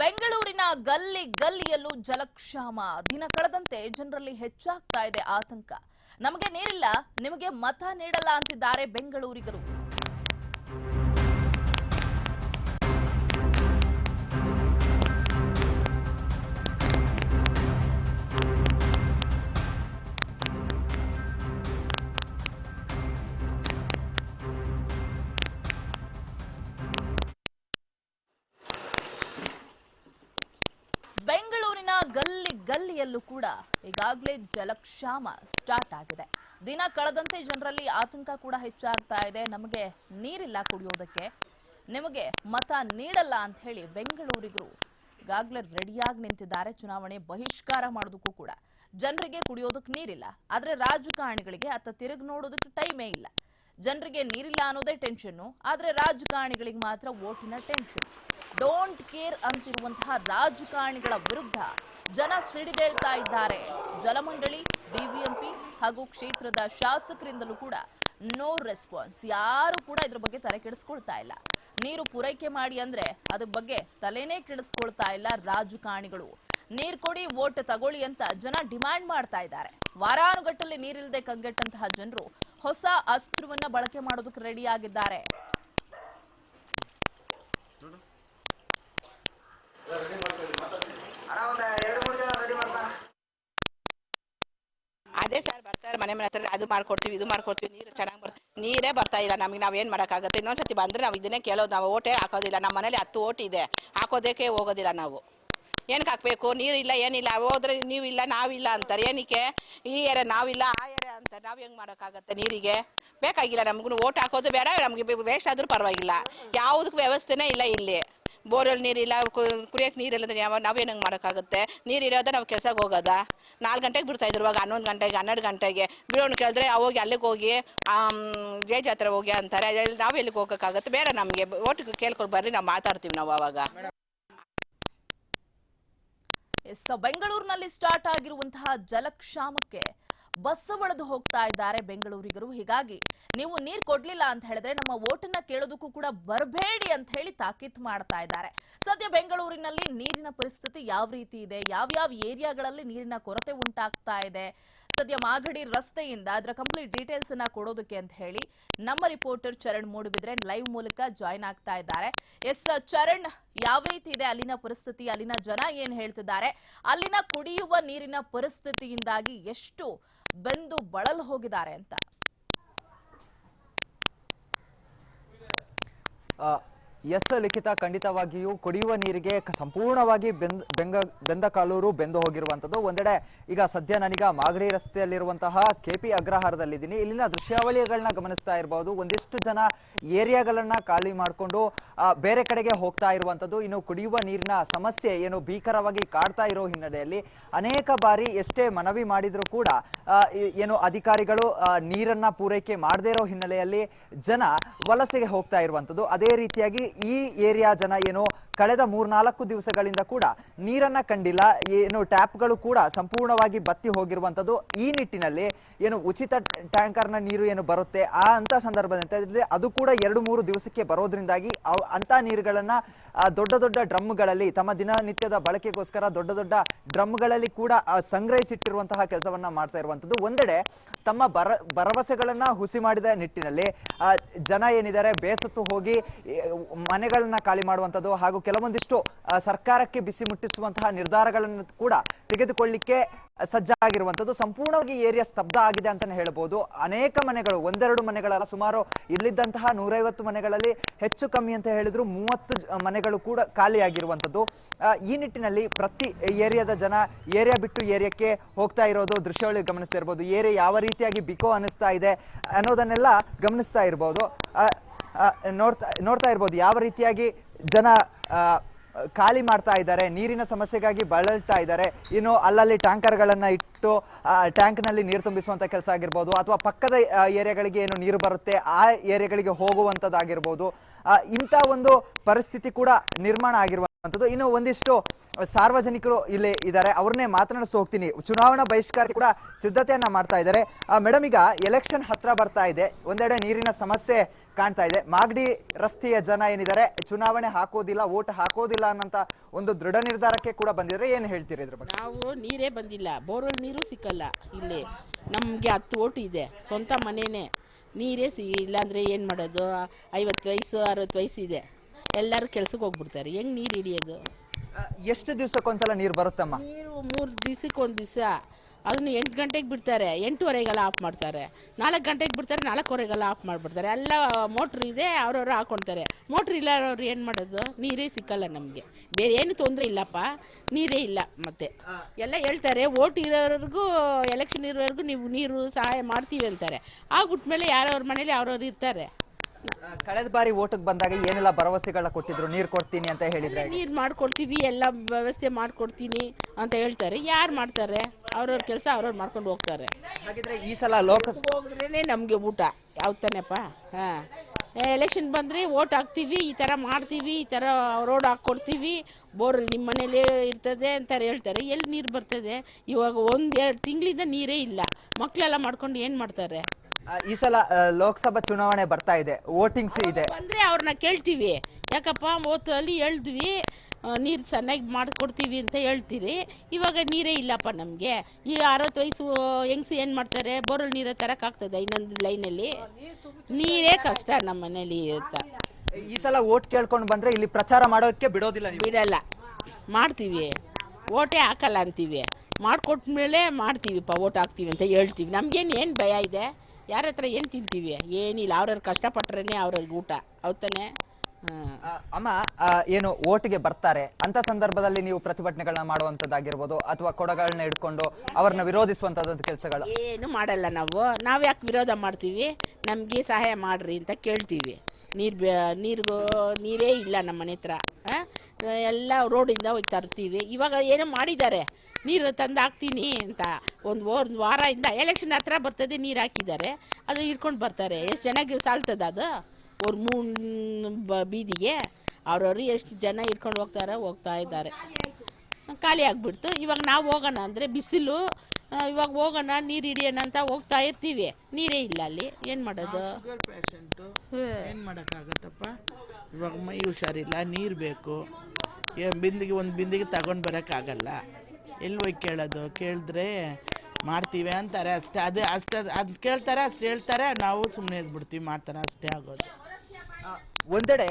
ಬೆಂಗಳೂರಿನ ಗಲ್ಲಿ ಗಲ್ಲಿಯಲ್ಲೂ ಜಲಕ್ಷಾಮ. ದಿನ ಕಳೆದಂತೆ ಜನರಲ್ಲಿ ಹೆಚ್ಚಾಗ್ತಾ ಇದೆ ಆತಂಕ. ನಮಗೆ ನೀರಿಲ್ಲ, ನಿಮಗೆ ಮತ ನೀಡಲ್ಲ ಅಂತಿದ್ದಾರೆ ಬೆಂಗಳೂರಿಗರು. ಗಲ್ಲಿ ಗಲ್ಲಿಯಲ್ಲೂ ಕೂಡ ಈಗಾಗಲೇ ಜಲಕ್ಷಾಮ ಸ್ಟಾರ್ಟ್ ಆಗಿದೆ. ದಿನ ಕಳೆದಂತೆ ಜನರಲ್ಲಿ ಆತಂಕ ಕೂಡ ಹೆಚ್ಚಾಗ್ತಾ ಇದೆ. ನಮಗೆ ನೀರಿಲ್ಲ ಕುಡಿಯೋದಕ್ಕೆ. ನಿಮಗೆ ಮತ ನೀಡಲ್ಲ ಅಂತ ಹೇಳಿ ಬೆಂಗಳೂರಿಗರು ಈಗಾಗಲೇ ರೆಡಿಯಾಗಿ ನಿಂತಿದ್ದಾರೆ. ಚುನಾವಣೆ ಬಹಿಷ್ಕಾರ ಮಾಡೋದಕ್ಕೂ ಕೂಡ. ಜನರಿಗೆ ಕುಡಿಯೋದಕ್ಕೆ ನೀರಿಲ್ಲ. ಆದರೆ ರಾಜಕಾರಣಿಗಳಿಗೆ ಅತ್ತ ತಿರುಗಿ ನೋಡೋದಕ್ಕೆ ಟೈಮೇ ಇಲ್ಲ. ಜನರಿಗೆ ನೀರಿಲ್ಲ ಅನ್ನೋದೇ ಟೆನ್ಷನ್ನು, ಆದರೆ ರಾಜಕಾರಣಿಗಳಿಗೆ ಮಾತ್ರ ಓಟಿನ ಟೆನ್ಷನ್. ಡೋಂಟ್ ಕೇರ್ ಅಂತಿರುವಂತಹ ರಾಜಕಾರಣಿಗಳ ವಿರುದ್ಧ ಜನ ಸಿಡಿದೇಳ್ತಾ ಇದ್ದಾರೆ. ಜಲಮಂಡಳಿ ಬಿಬಿಎಂಪಿ ಹಾಗೂ ಕ್ಷೇತ್ರದ ಶಾಸಕರಿಂದಲೂ ಕೂಡ ನೋ ರೆಸ್ಪಾನ್ಸ್. ಯಾರು ಕೂಡ ಇದ್ರ ಬಗ್ಗೆ ತಲೆ ಕೆಡಿಸ್ಕೊಳ್ತಾ ಇಲ್ಲ. ನೀರು ಪೂರೈಕೆ ಮಾಡಿ ಅಂದ್ರೆ ಅದ್ರ ಬಗ್ಗೆ ತಲೆನೇ ಕೆಡಿಸ್ಕೊಳ್ತಾ ಇಲ್ಲ ರಾಜಕಾರಣಿಗಳು. ನೀರ್ ಕೊಡಿ ಓಟ್ ತಗೊಳ್ಳಿ ಅಂತ ಜನ ಡಿಮ್ಯಾಂಡ್ ಮಾಡ್ತಾ ಇದ್ದಾರೆ. ವಾರಾನುಗಟ್ಟಲೆ ನೀರಿಲ್ಲದೆ ಕಂಗೆಟ್ಟಂತಹ ಜನರು ಹೊಸ ಅಸ್ತ್ರವನ್ನ ಬಳಕೆ ಮಾಡೋದಕ್ಕೆ ರೆಡಿ ಆಗಿದ್ದಾರೆ. ಅದೇ ಸರ್ ಬರ್ತಾರೆ ಮನೆ ಮನೆ ಹತ್ರ, ಅದು ಮಾಡ್ಕೊಡ್ತೀವಿ, ಇದು ಮಾಡ್ಕೊಡ್ತೀವಿ, ನೀರು ಚೆನ್ನಾಗಿ ಬರ್ತೀವಿ ನೀರೇ ಬರ್ತಾ ಇಲ್ಲ, ನಮಗೆ ನಾವೇನು ಮಾಡೋಕ್ಕಾಗುತ್ತೆ? ಇನ್ನೊಂದ್ಸತಿ ಬಂದರೆ ನಾವು ಇದನ್ನೇ ಕೇಳೋದು, ನಾವು ಓಟೇ ಹಾಕೋದಿಲ್ಲ ನಮ್ಮ ಮನೇಲಿ ಹತ್ತು ಓಟ್ ಇದೆ, ಹಾಕೋದಕ್ಕೆ ಹೋಗೋದಿಲ್ಲ ನಾವು. ಏನಕ್ಕೆ ಹಾಕ್ಬೇಕು? ನೀರಿಲ್ಲ ಏನಿಲ್ಲ ಹೋದ್ರೆ ನೀವಿಲ್ಲ ನಾವಿಲ್ಲ ಅಂತಾರೆ. ಏನಕ್ಕೆ? ಈ ಏರಿಯಾ ನಾವಿಲ್ಲ ಆ ಏರಿಯಾ ಅಂತ ನಾವು ಹೆಂಗೆ ಮಾಡೋಕ್ಕಾಗತ್ತೆ ನೀರಿಗೆ? ಬೇಕಾಗಿಲ್ಲ ನಮಗೂ ಓಟ್ ಹಾಕೋದು ಬೇಡ ನಮಗೆ ವೇಸ್ಟ್ ಆದರೂ ಪರವಾಗಿಲ್ಲ. ಯಾವುದಕ್ಕೂ ವ್ಯವಸ್ಥೆನೇ ಇಲ್ಲ ಇಲ್ಲಿ. ಬೋರ್ವೆಲ್ ನೀರಿಲ್ಲ ಕುಡಿಯೋಕೆ ನೀರಿಲ್ಲ ಅಂದ್ರೆ ಯಾವ ನಾವೇನು ಹಂಗೆ ಮಾಡೋಕ್ಕಾಗುತ್ತೆ? ನಾವು ಕೆಲಸಕ್ಕೆ ಹೋಗೋದ? ನಾಲ್ಕು ಗಂಟೆಗೆ ಬಿಡ್ತಾ ಇದ್ರು ಇವಾಗ ಹನ್ನೊಂದು ಗಂಟೆಗೆ ಹನ್ನೆರಡು ಗಂಟೆಗೆ. ಬಿಡೋಣ ಕೇಳಿದ್ರೆ ಹೋಗಿ ಅಲ್ಲಿಗೆ ಹೋಗಿ ಆಮ್, ಜೈ ಜಾತ್ರೆ ಹೋಗಿ ಅಂತಾರೆ. ನಾವು ಎಲ್ಲಿಗೆ ಹೋಗೋಕ್ಕಾಗುತ್ತೆ? ಬೇಡ ನಮಗೆ. ಓಟಿಗೆ ಕೇಳ್ಕೊಂಡು ಬರ್ರಿ ನಾವು ಮಾತಾಡ್ತೀವಿ ನಾವು ಅವಾಗ. ಎಸ್, ಬೆಂಗಳೂರಿನಲ್ಲಿ ಸ್ಟಾರ್ಟ್ ಆಗಿರುವಂತಹ ಜಲಕ್ಷಾಮಕ್ಕೆ ಬಸ್ಸವಳೆದು ಹೋಗ್ತಾ ಇದ್ದಾರೆ ಬೆಂಗಳೂರಿಗರು. ಹೀಗಾಗಿ ನೀವು ನೀರು ಕೊಡ್ಲಿಲ್ಲ ಅಂತ ಹೇಳಿದ್ರೆ ನಮ್ಮ ಓಟನ್ನ ಕೇಳೋದಕ್ಕೂ ಕೂಡ ಬರಬೇಡಿ ಅಂತ ಹೇಳಿ ತಾಕೀತ್ ಮಾಡ್ತಾ ಇದ್ದಾರೆ. ಸದ್ಯ ಬೆಂಗಳೂರಿನಲ್ಲಿ ನೀರಿನ ಪರಿಸ್ಥಿತಿ ಯಾವ ರೀತಿ ಇದೆ? ಯಾವ್ಯಾವ ಏರಿಯಾಗಳಲ್ಲಿ ನೀರಿನ ಕೊರತೆ ಉಂಟಾಗ್ತಾ ಇದೆ? ಸದ್ಯ ಮಾಗಡಿ ರಸ್ತೆಯಿಂದ ಅದರ ಕಂಪ್ಲೀಟ್ ಡೀಟೇಲ್ಸ್ ಅನ್ನ ಕೊಡೋದಕ್ಕೆ ಅಂತ ಹೇಳಿ ನಮ್ಮ ರಿಪೋರ್ಟರ್ ಚರಣ್ ಮೂಡುಬಿದ್ರೆ ಲೈವ್ ಮೂಲಕ ಜಾಯ್ನ್ ಆಗ್ತಾ ಇದ್ದಾರೆ. ಎಸ್, ಚರಣ್, ಯಾವ ರೀತಿ ಇದೆ ಅಲ್ಲಿನ ಪರಿಸ್ಥಿತಿ? ಅಲ್ಲಿನ ಜನ ಏನ್ ಹೇಳ್ತಿದ್ದಾರೆ? ಅಲ್ಲಿನ ಕುಡಿಯುವ ನೀರಿನ ಪರಿಸ್ಥಿತಿಯಿಂದಾಗಿ ಎಷ್ಟು ಬೆಂದು ಬಳಲು ಹೋಗಿದ್ದಾರೆ ಅಂತ. ಎಸ್ ಲಿಖಿತ ಖಂಡಿತವಾಗಿಯೂ ಕುಡಿಯುವ ನೀರಿಗೆ ಸಂಪೂರ್ಣವಾಗಿ ಬೆಂದ ಬೆಂಗ ಬೆಂದ ಕಾಲೂರು ಬೆಂದು ಹೋಗಿರುವಂಥದ್ದು. ಒಂದೆಡೆ ಈಗ ಸದ್ಯ ನಾನೀಗ ಮಾಗಡಿ ರಸ್ತೆಯಲ್ಲಿರುವಂತಹ ಕೆ ಪಿ ಅಗ್ರಹಾರದಲ್ಲಿದ್ದೀನಿ. ಇಲ್ಲಿನ ದೃಶ್ಯಾವಳಿಗಳನ್ನ ಗಮನಿಸ್ತಾ ಇರಬಹುದು ಒಂದಿಷ್ಟು ಜನ ಏರಿಯಾಗಳನ್ನ ಖಾಲಿ ಮಾಡಿಕೊಂಡು ಬೇರೆ ಕಡೆಗೆ ಹೋಗ್ತಾ ಇರುವಂಥದ್ದು. ಇನ್ನು ಕುಡಿಯುವ ನೀರಿನ ಸಮಸ್ಯೆ ಏನು ಭೀಕರವಾಗಿ ಕಾಡ್ತಾ ಇರೋ ಹಿನ್ನೆಲೆಯಲ್ಲಿ ಅನೇಕ ಬಾರಿ ಎಷ್ಟೇ ಮನವಿ ಮಾಡಿದರೂ ಕೂಡ ಏನು ಅಧಿಕಾರಿಗಳು ನೀರನ್ನ ಪೂರೈಕೆ ಮಾಡದೇ ಇರೋ ಹಿನ್ನೆಲೆಯಲ್ಲಿ ಜನ ವಲಸೆಗೆ ಹೋಗ್ತಾ ಇರುವಂಥದ್ದು. ಅದೇ ರೀತಿಯಾಗಿ ಈ ಏರಿಯಾ ಜನ ಏನು ಕಳೆದ ಮೂರ್ನಾಲ್ಕು ದಿವಸಗಳಿಂದ ಕೂಡ ನೀರನ್ನ ಕಂಡಿಲ್ಲ, ಏನು ಟ್ಯಾಪ್ಗಳು ಕೂಡ ಸಂಪೂರ್ಣವಾಗಿ ಬತ್ತಿ ಹೋಗಿರುವಂಥದ್ದು ಈ ನಿಟ್ಟಿನಲ್ಲಿ ಏನು ಉಚಿತ ಟ್ಯಾಂಕರ್ನ ನೀರು ಏನು ಬರುತ್ತೆ ಆ ಅಂತ ಸಂದರ್ಭದಲ್ಲಿ ಅದು ಕೂಡ ಎರಡು ಮೂರು ದಿವಸಕ್ಕೆ ಬರೋದ್ರಿಂದಾಗಿ ಅಂತ ನೀರುಗಳನ್ನ ದೊಡ್ಡ ದೊಡ್ಡ ಡ್ರಮ್ಗಳಲ್ಲಿ ತಮ್ಮ ದಿನನಿತ್ಯದ ಬಳಕೆಗೋಸ್ಕರ ದೊಡ್ಡ ದೊಡ್ಡ ಡ್ರಮ್ಗಳಲ್ಲಿ ಕೂಡ ಸಂಗ್ರಹಿಸಿಟ್ಟಿರುವಂತಹ ಕೆಲಸವನ್ನ ಮಾಡ್ತಾ ಇರುವಂಥದ್ದು ಒಂದೆಡೆ ತಮ್ಮ ಬರ, ಭರವಸೆಗಳನ್ನ ಹುಸಿ ಮಾಡಿದ ನಿಟ್ಟಿನಲ್ಲಿ ಜನ ಏನಿದ್ದಾರೆ ಬೇಸತ್ತು ಹೋಗಿ ಮನೆಗಳನ್ನ ಖಾಲಿ ಮಾಡುವಂಥದ್ದು ಹಾಗೂ ಕೆಲವೊಂದಿಷ್ಟು ಸರ್ಕಾರಕ್ಕೆ ಬಿಸಿ ಮುಟ್ಟಿಸುವಂತಹ ನಿರ್ಧಾರಗಳನ್ನು ಕೂಡ ತೆಗೆದುಕೊಳ್ಳಿಕ್ಕೆ ಸಜ್ಜಾಗಿರುವಂಥದ್ದು. ಸಂಪೂರ್ಣವಾಗಿ ಏರಿಯಾ ಸ್ತಬ್ಧ ಆಗಿದೆ ಅಂತಲೇ ಹೇಳ್ಬೋದು. ಅನೇಕ ಮನೆಗಳು, ಒಂದೆರಡು ಮನೆಗಳಲ್ಲ, ಸುಮಾರು ಇಲ್ಲಿದ್ದಂತಹ ನೂರೈವತ್ತು ಮನೆಗಳಲ್ಲಿ ಹೆಚ್ಚು ಕಮ್ಮಿ ಅಂತ ಹೇಳಿದ್ರು ಮೂವತ್ತು ಮನೆಗಳು ಕೂಡ ಖಾಲಿಯಾಗಿರುವಂಥದ್ದು. ಈ ನಿಟ್ಟಿನಲ್ಲಿ ಪ್ರತಿ ಏರಿಯಾದ ಜನ ಏರಿಯಾ ಬಿಟ್ಟು ಏರಿಯಾಕ್ಕೆ ಹೋಗ್ತಾ ಇರೋದು ದೃಶ್ಯಗಳಿಗೆ ಗಮನಿಸ್ತಾ ಇರ್ಬೋದು. ಏರಿಯಾ ಯಾವ ರೀತಿಯಾಗಿ ಬಿಕೋ ಅನ್ನಿಸ್ತಾ ಇದೆ ಅನ್ನೋದನ್ನೆಲ್ಲ ಗಮನಿಸ್ತಾ ಇರ್ಬೋದು. ನೋಡ್ತಾ ನೋಡ್ತಾ ಇರ್ಬೋದು. ಯಾವ ರೀತಿಯಾಗಿ ಜನ ಖಾಲಿ ಮಾಡ್ತಾ ಇದ್ದಾರೆ, ನೀರಿನ ಸಮಸ್ಯೆಗಾಗಿ ಬಳಲ್ತಾ ಇದ್ದಾರೆ, ಇನ್ನು ಅಲ್ಲಲ್ಲಿ ಟ್ಯಾಂಕರ್ಗಳನ್ನು ಇಟ್ಟು ಟ್ಯಾಂಕ್ನಲ್ಲಿ ನೀರು ತುಂಬಿಸುವಂಥ ಕೆಲಸ ಆಗಿರ್ಬೋದು, ಅಥವಾ ಪಕ್ಕದ ಏರಿಯಾಗಳಿಗೆ ಏನು ನೀರು ಬರುತ್ತೆ, ಆ ಏರಿಯಾಗಳಿಗೆ ಹೋಗುವಂಥದ್ದಾಗಿರ್ಬೋದು ಇಂಥ ಒಂದು ಪರಿಸ್ಥಿತಿ ಕೂಡ ನಿರ್ಮಾಣ ಆಗಿರುವ ಅಂತದ್ದು. ಇನ್ನು ಒಂದಿಷ್ಟು ಸಾರ್ವಜನಿಕರು ಇಲ್ಲಿ ಇದ್ದಾರೆ. ಅವ್ರನ್ನೇ ಮಾತನಾಡಿಸ್ ಹೋಗ್ತೀನಿ. ಚುನಾವಣಾ ಬಹಿಷ್ಕಾರ ಕೂಡ ಸಿದ್ಧತೆಯನ್ನ ಮಾಡ್ತಾ ಇದ್ದಾರೆ. ಮೇಡಮ್, ಈಗ ಎಲೆಕ್ಷನ್ ಹತ್ರ ಬರ್ತಾ ಇದೆ. ಒಂದೆಡೆ ನೀರಿನ ಸಮಸ್ಯೆ ಕಾಣ್ತಾ ಇದೆ. ಮಾಗಡಿ ರಸ್ತೆಯ ಜನ ಏನಿದ್ದಾರೆ? ಚುನಾವಣೆ ಹಾಕೋದಿಲ್ಲ, ವೋಟ್ ಹಾಕೋದಿಲ್ಲ ಅನ್ನಂತ ಒಂದು ದೃಢ ನಿರ್ಧಾರಕ್ಕೆ ಕೂಡ ಬಂದಿದ್ರೆ ಏನ್ ಹೇಳ್ತೀರಿ ಇದ್ರ ಬಗ್ಗೆ? ನಾವು ನೀರೇ ಬಂದಿಲ್ಲ. ಬೋರ್ವೆಲ್ ನೀರು ಸಿಕ್ಕಲ್ಲ ಇಲ್ಲಿ. ನಮಗೆ ಹತ್ತು ಓಟ್ ಇದೆ. ಸ್ವಂತ ಮನೇನೆ. ನೀರೇ ಸಿ, ಇಲ್ಲಾಂದ್ರೆ ಏನು ಮಾಡೋದು? ಐವತ್ತು ವಯಸ್ಸು, ಅರವತ್ತು ವಯಸ್ಸಿದೆ ಎಲ್ಲರೂ ಕೆಲ್ಸಕ್ಕೆ ಹೋಗ್ಬಿಡ್ತಾರೆ. ಹೆಂಗ್ ನೀರು ಹಿಡಿಯೋದು ಎಷ್ಟು ದಿವಸಕ್ಕೊಂದ್ಸಲ ನೀರು ಬರುತ್ತಮ್ಮ? ನೀರು ಮೂರು ದಿವ್ಸಕ್ಕೆ ಒಂದು ದಿವಸ. ಅದನ್ನು ಎಂಟು ಗಂಟೆಗೆ ಬಿಡ್ತಾರೆ. ಎಂಟೂವರೆಗೆಲ್ಲ ಆಫ್ ಮಾಡ್ತಾರೆ. ನಾಲ್ಕು ಗಂಟೆಗೆ ಬಿಡ್ತಾರೆ ನಾಲ್ಕೂವರೆಗೆಲ್ಲ ಆಫ್ ಮಾಡಿಬಿಡ್ತಾರೆ. ಎಲ್ಲ ಮೋಟ್ರ್ ಇದೆ ಅವ್ರವ್ರು ಹಾಕೊಳ್ತಾರೆ ಮೋಟ್ರ್ ಇಲ್ಲ ಅವ್ರು ಏನು ಮಾಡೋದು? ನೀರೇ ಸಿಕ್ಕಲ್ಲ ನಮಗೆ. ಬೇರೆ ಏನು ತೊಂದರೆ ಇಲ್ಲಪ್ಪ. ನೀರೇ ಇಲ್ಲ ಮತ್ತೆ. ಎಲ್ಲ ಹೇಳ್ತಾರೆ ಓಟ್ ಇರೋವರೆಗೂ ಎಲೆಕ್ಷನ್ ಇರೋವರೆಗೂ ನೀವು ನೀರು ಸಹಾಯ ಮಾಡ್ತೀವಿ ಅಂತಾರೆ. ಆಗ್ಬಿಟ್ಮೇಲೆ ಯಾರವ್ರ ಮನೇಲಿ ಅವ್ರವ್ರು ಇರ್ತಾರೆ. ಕಳೆದ ಬಾರಿ ಓಟಕ್ಕೆ ಬಂದಾಗ ಏನೆಲ್ಲ ಭರವಸೆಗಳ ಕೊಟ್ಟಿದ್ರು? ನೀರು ಕೊಡ್ತೀನಿ ಅಂತ ಹೇಳಿದ್ರೆ ನೀರು ಮಾಡ್ಕೊಡ್ತೀವಿ ಎಲ್ಲ ವ್ಯವಸ್ಥೆ ಮಾಡ್ಕೊಡ್ತೀನಿ ಅಂತ ಹೇಳ್ತಾರೆ. ಯಾರು ಮಾಡ್ತಾರೆ? ಅವ್ರವ್ರ ಕೆಲಸ ಅವ್ರವ್ರು ಮಾಡ್ಕೊಂಡು ಹೋಗ್ತಾರೆ. ಹಾಗಿದ್ರೆ ಈ ಸಲ ಲೋಕಸಭೆ ಹೋಗಿದ್ರೇನೆ ನಮಗೆ ಊಟ. ಯಾವ್ ತಾನೆಪ್ಪ? ಹಾಂ. ಎಲೆಕ್ಷನ್ ಬಂದರೆ ಓಟ್ ಹಾಕ್ತೀವಿ ಈ ಥರ ಮಾಡ್ತೀವಿ ಈ ಥರ ರೋಡ್ ಹಾಕ್ಕೊಡ್ತೀವಿ. ಬೋರ್ ನಿಮ್ಮ ಮನೇಲಿ ಇರ್ತದೆ ಅಂತಾರೆ ಹೇಳ್ತಾರೆ ಎಲ್ಲಿ ನೀರು ಬರ್ತದೆ? ಇವಾಗ ಒಂದು ಎರಡು ತಿಂಗಳಿಂದ ನೀರೇ ಇಲ್ಲ. ಮಕ್ಕಳೆಲ್ಲ ಮಾಡ್ಕೊಂಡು ಏನು ಮಾಡ್ತಾರೆ? ಈ ಸಲ ಲೋಕಸಭಾ ಚುನಾವಣೆ ಬರ್ತಾ ಇದೆ ವೋಟಿಂಗ್ಸ್ ಇದೆ. ಬಂದರೆ ಅವ್ರನ್ನ ಕೇಳ್ತೀವಿ. ಯಾಕಪ್ಪ ಓತಲ್ಲಿ ಹೇಳಿದ್ವಿ ನೀರು ಚೆನ್ನಾಗಿ ಮಾಡಿಕೊಡ್ತೀವಿ ಅಂತ ಹೇಳ್ತೀರಿ. ಇವಾಗ ನೀರೇ ಇಲ್ಲಪ್ಪ ನಮಗೆ. ಈಗ ಅರವತ್ತು ವಯಸ್ಸು ಹೆಂಗ್ಸು ಏನು ಮಾಡ್ತಾರೆ? ಬೋರಲ್ ನೀರು ತರೋಕ್ಕಾಗ್ತದೆ ಇನ್ನೊಂದು ಲೈನಲ್ಲಿ. ನೀರೇ ಕಷ್ಟ ನಮ್ಮ ಮನೇಲಿ ಅಂತ. ಈ ಸಲ ಓಟ್ ಕೇಳ್ಕೊಂಡು ಬಂದರೆ ಇಲ್ಲಿ ಪ್ರಚಾರ ಮಾಡೋಕ್ಕೆ ಬಿಡೋದಿಲ್ಲ ಬಿಡಲ್ಲ. ಮಾಡ್ತೀವಿ. ಓಟೇ ಹಾಕಲ್ಲ ಅಂತೀವಿ. ಮಾಡಿಕೊಟ್ಮೇಲೆ ಮಾಡ್ತೀವಿಪ್ಪ ಓಟ್ ಹಾಕ್ತೀವಿ ಅಂತ ಹೇಳ್ತೀವಿ. ನಮ್ಗೇನು ಏನು ಭಯ ಇದೆ? ಯಾರ ಹತ್ರ ಏನು ತಿಂತೀವಿ? ಏನಿಲ್ಲ. ಅವ್ರವ್ರು ಕಷ್ಟಪಟ್ರೇ ಅವ್ರವ್ರಿಗೆ ಊಟ. ಹೌದ್ ತಾನೇ? ಹಾಂ ಆ, ಅಮ್ಮ ಏನು ಓಟ್ಗೆ ಬರ್ತಾರೆ, ಅಂತ ಸಂದರ್ಭದಲ್ಲಿ ನೀವು ಪ್ರತಿಭಟನೆಗಳನ್ನ ಮಾಡುವಂತದ್ದಾಗಿರ್ಬೋದು ಅಥವಾ ಕೊಡಗಳನ್ನ ಇಟ್ಕೊಂಡು ಅವ್ರನ್ನ ವಿರೋಧಿಸುವಂತದ್ದು ಕೆಲಸಗಳು? ಏನು ಮಾಡಲ್ಲ ನಾವು. ನಾವು ಯಾಕೆ ವಿರೋಧ ಮಾಡ್ತೀವಿ? ನಮಗೆ ಸಹಾಯ ಮಾಡ್ರಿ ಅಂತ ಕೇಳ್ತೀವಿ. ನೀರು ನೀರಿಗೂ, ನೀರೇ ಇಲ್ಲ ನಮ್ಮ ಮನೆ ಹತ್ರ? ಎಲ್ಲ ರೋಡಿಂದ ಹೋಗಿ ತರ್ತೀವಿ. ಇವಾಗ ಏನೋ ಮಾಡಿದ್ದಾರೆ. ನೀರು ತಂದು ಹಾಕ್ತೀನಿ ಅಂತ. ಒಂದು ಒಂದು ವಾರದಿಂದ ಎಲೆಕ್ಷನ್ ಹತ್ರ ಬರ್ತದೆ, ನೀರು ಹಾಕಿದ್ದಾರೆ. ಅದು ಹಿಡ್ಕೊಂಡು ಬರ್ತಾರೆ. ಎಷ್ಟು ಜನಕ್ಕೆ ಸಾಲ್ತದ ಅದು? ಅವ್ರ ಮೂರು ಬ ಬೀದಿಗೆ ಅವ್ರವ್ರು ಎಷ್ಟು ಜನ ಇಟ್ಕೊಂಡು ಹೋಗ್ತಾರೆ ಹೋಗ್ತಾ ಇದ್ದಾರೆ. ಖಾಲಿ ಆಗಿಬಿಡ್ತು. ಇವಾಗ ನಾವು ಹೋಗೋಣ ಅಂದರೆ ಬಿಸಿಲು ಇವಾಗ ಹೋಗೋಣ ನೀರು ಹಿಡಿಯೋಣ ಅಂತ ಹೋಗ್ತಾ ಇರ್ತೀವಿ. ನೀರೇ ಇಲ್ಲ ಅಲ್ಲಿ. ಏನು ಮಾಡೋದು? ಏನು ಮಾಡೋಕ್ಕಾಗತ್ತಪ್ಪ? ಇವಾಗ ಮೈ ಹುಷಾರಿಲ್ಲ ನೀರು ಬೇಕು. ಬಿಂದಿಗೆ ಒಂದು ಬಿಂದಿಗೆ ತಗೊಂಡು ಬರೋಕ್ಕಾಗಲ್ಲ. ಎಲ್ಲಿ ಹೋಗಿ ಕೇಳೋದು? ಕೇಳಿದ್ರೆ ಮಾಡ್ತೀವಿ ಅಂತಾರೆ ಅಷ್ಟೇ. ಅದೇ ಅಷ್ಟು ಅದು ಕೇಳ್ತಾರೆ ಅಷ್ಟು ಹೇಳ್ತಾರೆ. ನಾವು ಸುಮ್ಮನೆ ಇದ್ಬಿಡ್ತೀವಿ ಮಾಡ್ತಾರೆ ಅಷ್ಟೇ ಆಗೋದು. ಒಂದೆಡೆ